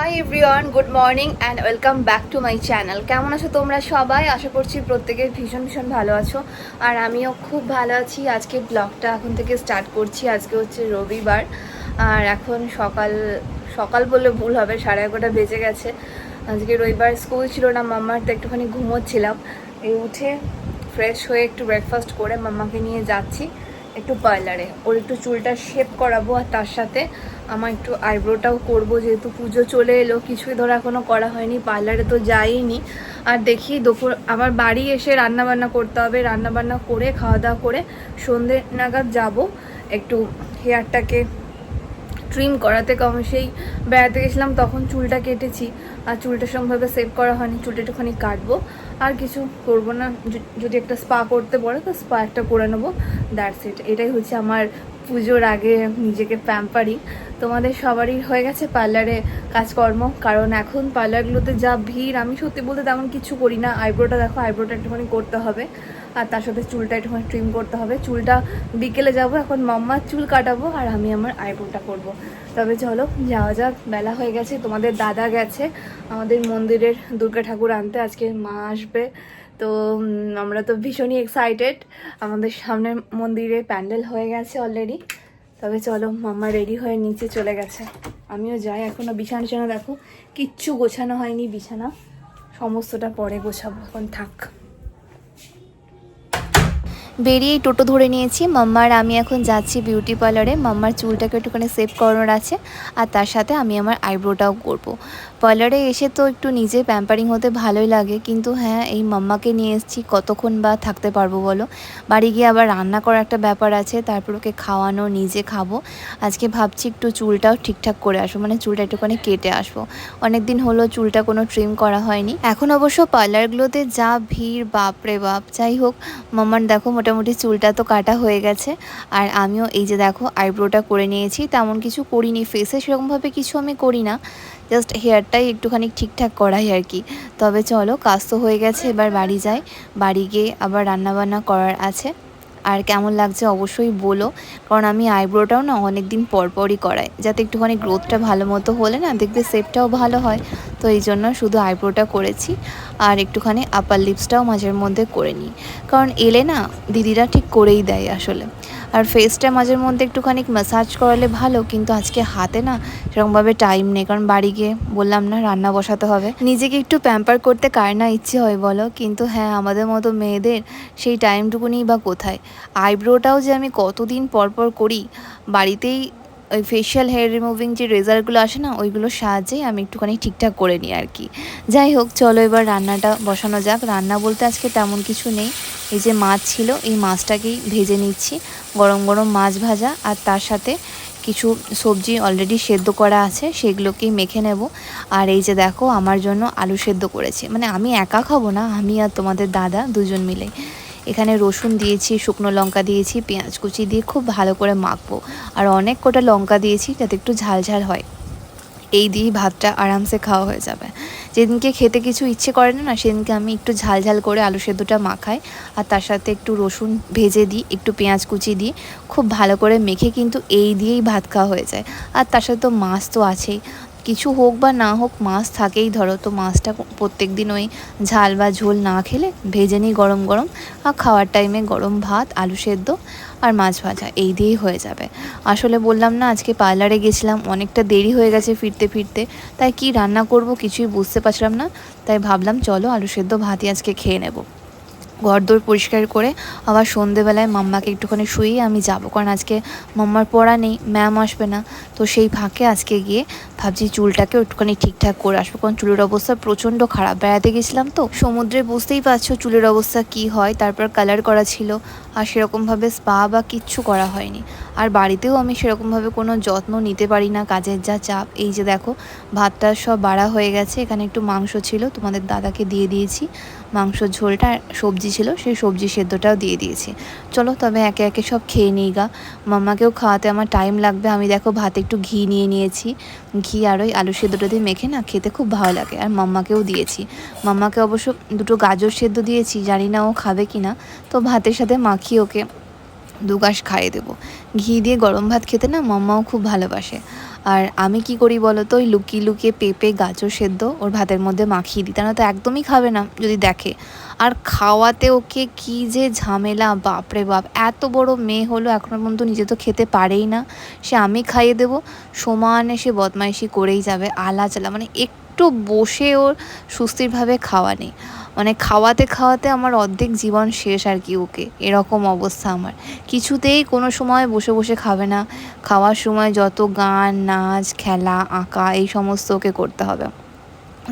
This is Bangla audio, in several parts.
Hi everyone good morning and welcome back to my channel কেমন আছো তোমরা সবাই? আশা করছি প্রত্যেকে ভীষণ ভীষণ ভালো আছো। আর আমিও খুব ভালো আছি। আজকে ব্লগটা এখন থেকে স্টার্ট করছি। আজকে হচ্ছে রবিবার। আর এখন সকাল সকাল বললে ভুল হবে, সাড়ে এগারোটা বেজে গেছে। আজকে রবিবার স্কুল ছিল না, মাম্মার তো একটুখানি ঘুমোচ্ছিলাম। এই উঠে ফ্রেশ হয়ে একটু ব্রেকফাস্ট করে মাম্মাকে নিয়ে যাচ্ছি। একটু পার্লারে ওর একটু চুলটা শেপ করাবো আর তার সাথে আমার একটু আইব্রোটাও করব, যেহেতু পুজো চলে এলো, কিছুই ধরো এখনও করা হয়নি পার্লারে তো যাইনি। আর দেখি দুপুর আবার বাড়ি এসে রান্নাবান্না করতে হবে, রান্নাবান্না করে খাওয়া দাওয়া করে সন্ধে নাগাদ যাব। একটু হেয়ারটাকে ট্রিম করাতে কম, সেই বেড়াতে গেছিলাম, তখন চুলটা কেটেছি, আর চুলটা সেরকমভাবে সেভ করা হয়নি, চুলটা একটুখানি কাটবো, আর কিছু করব না যদি একটা স্পা করতে পারো তো স্পা একটা করে নেব দ্যাটস ইট এটাই হচ্ছে আমার পুজোর আগে নিজেকে প্যাম্পারিং তোমাদের সবারই হয়ে গেছে পার্লারে কাজকর্ম। কারণ এখন পার্লারগুলোতে যা ভিড়, আমি সত্যি বলতে তেমন কিছু করি না। আইব্রোটা দেখো, আইব্রোটা একটুখানি করতে হবে। আর তার সাথে চুলটা একটুখানি ট্রিম করতে হবে। চুলটা বিকেলে যাব, এখন মাম্মার চুল কাটাবো আর আমি আমার আইব্রোটা করব। তবে চলো, যাওয়া যাক, বেলা হয়ে গেছে, তোমাদের দাদা গেছে। আমাদের মন্দিরের দুর্গা ঠাকুর আনতে আজকে মা আসবে। তো আমরা তো ভীষণই এক্সাইটেড আমাদের সামনে মন্দিরে প্যান্ডেল হয়ে গেছে অলরেডি তবে চলো, মাম্মা রেডি হয়ে নিচে চলে গেছে। আমিও যাই এখনও বিছানা টিছানা দেখো, কিচ্ছু গোছানো হয়নি বিছানা। সমস্তটা পরে গোছাবো, এখন থাক। বেরিয়ে টোটো ধরে নিয়েছি মাম্মার আমি এখন যাচ্ছি বিউটি পার্লারে মাম্মার চুলটাকে একটুখানি সেভ করানোর আছে, আর তার সাথে আমি আমার আইব্রোটাও করব। পার্লারে এসে তো একটু নিজে প্যাম্পারিং হতে ভালোই লাগে, কিন্তু হ্যাঁ এই মাম্মাকে নিয়ে এসেছি, কতক্ষণ বা থাকতে পারব বলো? বাড়ি গিয়ে আবার রান্না করার একটা ব্যাপার আছে, তারপর ওকে খাওয়ানো, নিজে খাব। আজকে ভাবছি একটু চুলটাও ঠিকঠাক করে আসব মানে চুলটা একটুখানি কেটে আসব। অনেক দিন হলো চুলটা কোনো ট্রিম করা হয়নি। এখন অবশ্য পার্লারগুলোতে যা ভিড়, বাপরে বাপ! যাই হোক, মাম্মার দেখো মোটামুটি চুলটা তো কাটা হয়ে গেছে। আর আমিও এই যে দেখো আইব্রোটা করে নিয়েছি, তেমন কিছু করিনি ফেসে সেরকমভাবে কিছু আমি করি না। জাস্ট হেয়ারটাই একটুখানি ঠিকঠাক করাই আর কি। তবে চলো, কাজ তো হয়ে গেছে, এবার বাড়ি যাই। বাড়ি গিয়ে আবার রান্নাবান্না করার আছে। আর কেমন লাগছে অবশ্যই বলো। কারণ আমি আইব্রোটাও না অনেক দিন পর পরই করাই। যাতে একটুখানি গ্রোথটা ভালো মতো হলে না, দেখবে শেপটাও ভালো হয়। তো এই জন্য শুধু আইব্রোটা করেছি। আর একটুখানি আপার লিপসটাও মাঝের মধ্যে করে নিই। কারণ এলে না, দিদিরা ঠিক করেই দেয় আসলে। আর ফেসটা মাঝের মধ্যে একটুখানি ম্যাসাজ করালে ভালো, কিন্তু আজকে হাতে না সেরকমভাবে টাইম নেই। কারণ বাড়ি গিয়ে বললাম না, রান্না বসাতে হবে। নিজেকে একটু প্যাম্পার করতে কার না ইচ্ছে হয় বলো? কিন্তু হ্যাঁ আমাদের মতো মেয়েদের সেই টাইমটুকুনি বা কোথায়? আইব্রোটাও যে আমি কতদিন পরপর পর করি, বাড়িতেই ওই ফেশিয়াল হেয়ার রিমুভিং যে রেজাল্টগুলো আসে না, ওইগুলোর সাহায্যেই আমি একটুখানি ঠিকঠাক করে নিই আর কি। যাই হোক, চলো এবার রান্নাটা বসানো যাক। রান্না বলতে আজকে তেমন কিছু নেই। এই যে মাছ ছিল, এই মাছটাকেই ভেজে নিচ্ছি। গরম গরম মাছ ভাজা আর তার সাথে কিছু সবজি অলরেডি সেদ্ধ করা আছে, সেগুলোকেই মেখে নেব। আর এই যে দেখো, আমার জন্য আলু সেদ্ধ করেছে। মানে আমি একা খাব না, আমি আর তোমাদের দাদা দুজন মিলে। এখানে রসুন দিয়েছি, শুকনো লঙ্কা দিয়েছি, পেঁয়াজ কুচি দিয়ে খুব ভালো করে মাখবো। আর অনেক কটা লঙ্কা দিয়েছি যাতে একটু ঝাল ঝাল হয়। এই দিয়েই ভাতটা আরামসে খাওয়া হয়ে যাবে। যেদিনকে খেতে কিছু ইচ্ছে করে না সেদিনকে আমি একটু ঝাল ঝাল করে আলু সেদ্ধটা মাখাই। আর তার সাথে একটু রসুন ভেজে দিই, একটু পেঁয়াজ কুচি দিই। খুব ভালো করে মেখে কিন্তু এই দিয়েই ভাত খাওয়া হয়ে যায়। আর তার সাথে তো মাছ তো আছেই। কিছু হোক বা না হোক মাছ থাকেই। ধরো তো মাছটা প্রত্যেক দিন ওই ঝাল বা ঝোল না খেলে ভেজে নিই গরম গরম আর খাওয়ার টাইমে গরম ভাত, আলু সেদ্ধ আর মাছ ভাজা, এই দিয়েই হয়ে যাবে। আসলে বললাম না, আজকে পার্লারে গেছিলাম, অনেকটা দেরি হয়ে গেছে ফিরতে ফিরতে। তাই কি রান্না করব কিছুই বুঝতে পারছিলাম না। তাই ভাবলাম, চলো আলু সেদ্ধ ভাতই আজকে খেয়ে নেব। ঘরদোর পরিষ্কার করে আবার সন্ধেবেলায় মাম্মাকে একটুখানি শুয়েই আমি যাব। কারণ আজকে মাম্মার পড়া নেই, ম্যাম আসবে না। তো সেই ফাঁকে আজকে গিয়ে ভাবছি চুলটাকে একটুখানি ঠিকঠাক করে আসব। কারণ চুলের অবস্থা প্রচণ্ড খারাপ। বেড়াতে গেছিলাম তো, সমুদ্রে বুঝতেই পারছ চুলের অবস্থা কি হয়, তারপর কালার করা ছিল। আর সেরকমভাবে স্পা বা কিচ্ছু করা হয়নি। আর বাড়িতেও আমি সেরকমভাবে কোনো যত্ন নিতে পারি না, কাজের যা চাপ। এই যে দেখো, ভাতটা সব বাড়া হয়ে গেছে, এখানে একটু মাংস ছিল, তোমাদের দাদাকে দিয়ে দিয়েছি। মাংসর ঝোলটা সবজি ছিল, সেই সবজি সেদ্ধটাও দিয়ে দিয়েছি। চলো তবে একে একে সব খেয়ে নিই গা। মাম্মাকেও খাওয়াতে আমার টাইম লাগবে। আমি দেখো ভাতে একটু ঘি নিয়ে নিয়েছি। ঘি আর ওই আলু সেদ্ধটা দিয়ে মেখে না খেতে খুব ভালো লাগে। আর মাম্মাকেও দিয়েছি। মাম্মাকে অবশ্য দুটো গাজর সেদ্ধ দিয়েছি, জানি না ও খাবে কি না তো ভাতের সাথে মাখিয়ে ওকে দু গাছ খাইয়ে দেবো। ঘি দিয়ে গরম ভাত খেতে না মাম্মাও খুব ভালোবাসে। আর আমি কি করি বলো তো ওই লুকিয়ে লুকিয়ে পেঁপে, গাজর সেদ্ধ ওর ভাতের মধ্যে মাখিয়ে দিই। তা না তো একদমই খাবে না যদি দেখে। আর খাওয়াতে ওকে কি যে ঝামেলা, বাপরে বাপ। এত বড় মেয়ে হলো, এখনও পর্যন্ত নিজে তো খেতে পারেই না। সে আমি খাইয়ে দেবো। সমানে সে বদমাইশি করেই যাবে আলা চালা মানে একটু বসে ওর সুস্থিরভাবে খাওয়া নেই। মানে খাওয়াতে খাওয়াতে আমার অর্ধেক জীবন শেষ আর কি ওকে। এরকম অবস্থা আমার। কিছুতেই কোনো সময় বসে বসে খাবে না। খাওয়ার সময় যত গান, নাচ, খেলা, আঁকা, এই সমস্ত ওকে করতে হবে।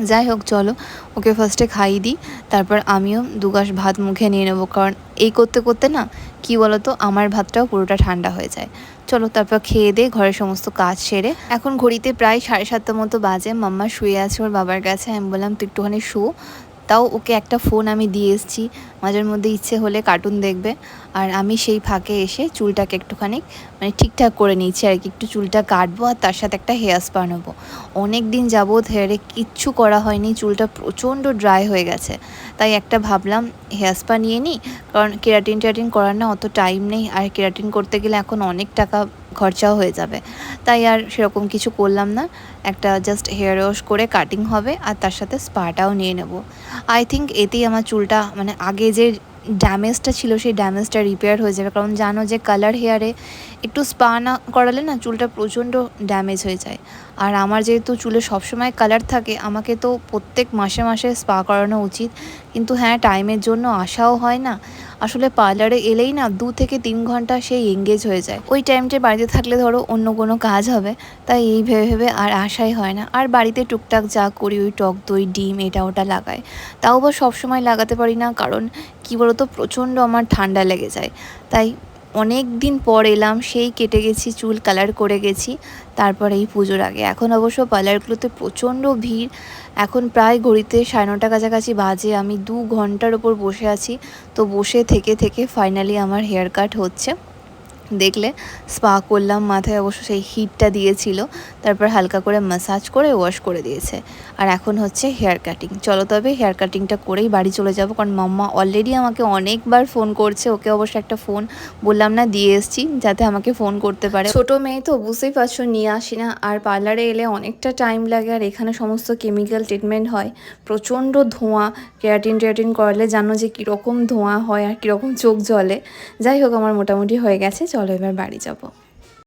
যাই হোক, চলো, ওকে ফার্স্টে খাইয়ে দিই। তারপর আমিও দুগাস ভাত মুখে নিয়ে নেব। কারণ এই করতে করতে না, কি বলো তো আমার ভাতটাও পুরোটা ঠান্ডা হয়ে যায়। চলো, তারপর খেয়ে দিয়ে ঘরের সমস্ত কাজ সেরে এখন ঘড়িতে প্রায় সাড়ে সাতটা মতো বাজে। মাম্মা শুয়ে আছে ওর বাবার কাছে। আমি বললাম, তুই একটুখানি শো। তাও ওকে একটা ফোন আমি দিয়ে এসেছি। মাঝের মধ্যে ইচ্ছে হলে কার্টুন দেখবে। আর আমি সেই ফাঁকে এসে চুলটাকে একটুখানি মানে ঠিকঠাক করে নিয়েছি আর কি। একটু চুলটা কাটবো আর তার সাথে একটা হেয়ার স্পা নেব অনেক দিন যাবৎ হেয়ারে কিচ্ছু করা হয়নি। চুলটা প্রচণ্ড ড্রাই হয়ে গেছে। তাই একটা ভাবলাম হেয়ার স্পা নিয়ে নিই। কারণ কেরাটিন টেরাটিন করার না অত টাইম নেই। আর কেরাটিন করতে গেলে এখন অনেক টাকা খরচাও হয়ে যাবে। তাই আর সেরকম কিছু করলাম না। একটা জাস্ট হেয়ার ওয়াশ করে কাটিং হবে আর তার সাথে স্পাটাও নিয়ে নেব। আই থিঙ্ক এতেই আমার চুলটা মানে আগে যে ড্যামেজটা ছিল সেই ড্যামেজটা রিপেয়ার হয়ে যাবে। কারণ জানো যে কালার হেয়ারে একটু স্পা না করালে না চুলটা প্রচণ্ড ড্যামেজ হয়ে যায়। আর আমার যেহেতু চুলে সবসময় কালার থাকে, আমাকে তো প্রত্যেক মাসে মাসে স্পা করানো উচিত। কিন্তু হ্যাঁ টাইমের জন্য আসাও হয় না। আসলে পার্লারে এলেই না দু থেকে তিন ঘণ্টা সেই এঙ্গেজ হয়ে যায়। ওই টাইমটা বাড়িতে থাকলে ধরো অন্য কোনো কাজ হবে, তাই এই ভেবে ভেবে আর আশাই হয় না। আর বাড়িতে টুকটাক যা করি, ওই টক দই, ডিম এটা ওটা লাগাই। তাও বা সবসময় লাগাতে পারি না, কারণ কী বলতো, প্রচণ্ড আমার ঠান্ডা লেগে যায়। তাই অনেক দিন পর এলাম, সেই কেটে গেছি, চুল কালার করে গেছি। তারপর এই পুজোর আগে। এখন অবশ্য পার্লারগুলোতে প্রচণ্ড ভিড়। এখন প্রায় ঘড়িতে সাড়ে নটা কাছাকাছি বাজে। আমি দু ঘণ্টার ওপর বসে আছি। তো বসে থেকে থেকে ফাইনালি আমার হেয়ার কাট হচ্ছে। দেখলে স্পা করলাম, মাথায় অবশ্য সেই হিটটা দিয়েছিল, তারপর হালকা করে ম্যাসাজ করে ওয়াশ করে দিয়েছে। আর এখন হচ্ছে হেয়ার কাটিং চলো তবে হেয়ার কাটিংটা করেই বাড়ি চলে যাব, কারণ মাম্মা অলরেডি আমাকে অনেকবার ফোন করছে, ওকে অবশ্য একটা ফোন বললাম না, দিয়ে এসছি, যাতে আমাকে ফোন করতে পারে। ছোট মেয়ে তো বুঝতেই পারছ, নিয়ে আসি না। আর পার্লারে এলে অনেকটা টাইম লাগে, আর এখানে সমস্ত কেমিক্যাল ট্রিটমেন্ট হয়। প্রচণ্ড ধোঁয়া কেরাটিন টেরাটিন করলে জানো যে কীরকম ধোঁয়া হয় আর কীরকম চোখ জ্বলে। যাই হোক, আমার মোটামুটি হয়ে গেছে। চলো এবার বাড়ি যাব।